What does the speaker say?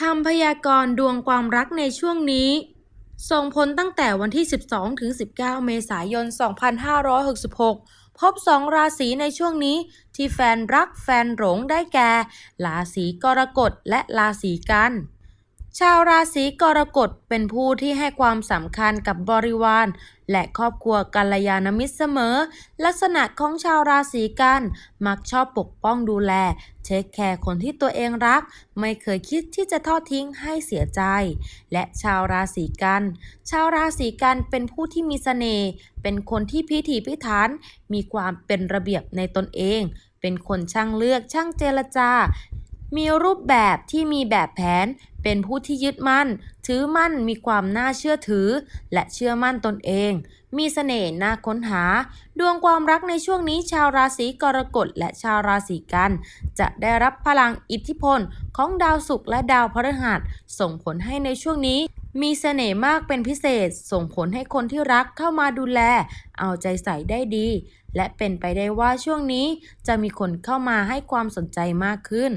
คำพยากรณ์ดวงความรักในช่วงนี้ ส่งผลตั้งแต่วันที่ 12 ถึง 19 เมษายน 2566 พบสองราศีในช่วงนี้ ที่แฟนรักแฟนหลงได้แก่ ราศีกรกฎและราศีกัน ชาวราศีกรกฎเป็นผู้ที่ให้ความสำคัญกับบริวาร และครอบครัวกัลยาณมิตรเสมอ ลักษณะของชาวราศีกันมักชอบปกป้องดูแลเทคแคร์คนที่ตัวเองรัก ไม่เคยคิดที่จะทอดทิ้งให้เสียใจ และชาวราศีกันชาวราศีกันเป็นผู้ที่มีเสน่ห์เป็นคนที่พิถีพิถันมีความเป็นระเบียบในตนเอง เป็นคนช่างเลือกช่างเจรจามีรูปแบบที่มีแบบแผน เป็นผู้ที่ยึดมั่น ถือมั่นมีความน่าเชื่อถือ และเชื่อมั่นตนเอง มีเสน่ห์น่าค้นหา ดวงความรักในช่วงนี้ชาวราศีกรกฎและชาวราศีกัน จะได้รับพลังอิทธิพลของดาวศุกร์และดาวพฤหัส ส่งผลให้ในช่วงนี้มีเสน่ห์มากเป็นพิเศษ ส่งผลให้คนที่รักเข้ามาดูแล เอาใจใส่ได้ดี และเป็นไปได้ว่าช่วงนี้จะมีคนเข้ามาให้ความสนใจมากขึ้น